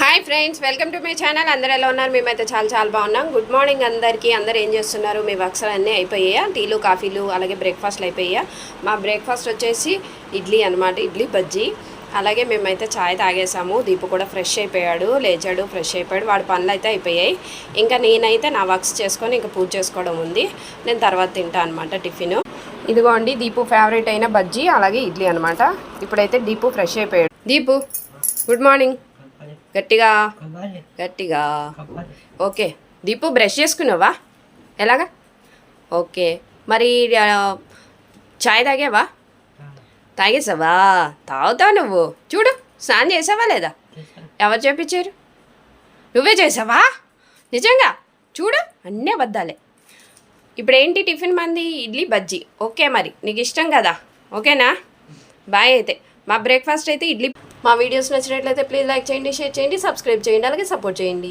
Hi friends welcome to my channel. అందరు ఎలా ఉన్నారు? మేమైతే చాలా చాలా బాగున్నాం. గుడ్ మార్నింగ్ అందరికీ. అందరు ఏం చేస్తున్నారు? మీ వర్క్స్ అన్నీ అయిపోయాయా? టీలు కాఫీలు అలాగే బ్రేక్ఫాస్ట్లు అయిపోయాయా? మా బ్రేక్ఫాస్ట్ వచ్చేసి ఇడ్లీ అనమాట ఇడ్లీ బజ్జీ. అలాగే మేమైతే చాయ్ తాగేసాము. దీపు కూడా ఫ్రెష్ అయిపోయాడు లేచాడు ఫ్రెష్ అయిపోయాడు. వాడి పనులు అయితే అయిపోయాయి. ఇంకా నేనైతే నా వర్క్స్ చేసుకొని ఇంకా పూజ చేసుకోవడం ఉంది. నేను తర్వాత తింటా అనమాట టిఫిన్. ఇదిగోండి దీపు ఫేవరెట్ అయిన బజ్జీ అలాగే ఇడ్లీ అనమాట ఇప్పుడైతే దీపు ఫ్రెష్ అయిపోయాడు. Deepu good morning. గట్టిగా? గట్టిగా? ఓకే. దీపు బ్రష్ చేసుకున్నావా? ఎలాగా? ఓకే. మరి చాయ్ తాగావా? తాగేసావా? తాగుతావు నువ్వు. చూడు స్నానం చేసావా లేదా? ఎవరు చేపించారు? నువ్వే చేసావా? నిజంగా? చూడు అన్నీ అబద్ధాలే. ఇప్పుడు ఏంటి టిఫిన్ మంది? ఇడ్లీ బజ్జీ. ఓకే మరి నీకు ఇష్టం కదా? ఓకేనా? బాయ్ అయితే. మా బ్రేక్ఫాస్ట్ అయితే ఇడ్లీ మా వీడియోస్ నచ్చినట్లయితే ప్లీజ్ లైక్ చేయండి షేర్ చేయండి సబ్స్క్రైబ్ చేయండి అలాగే సపోర్ట్ చేయండి.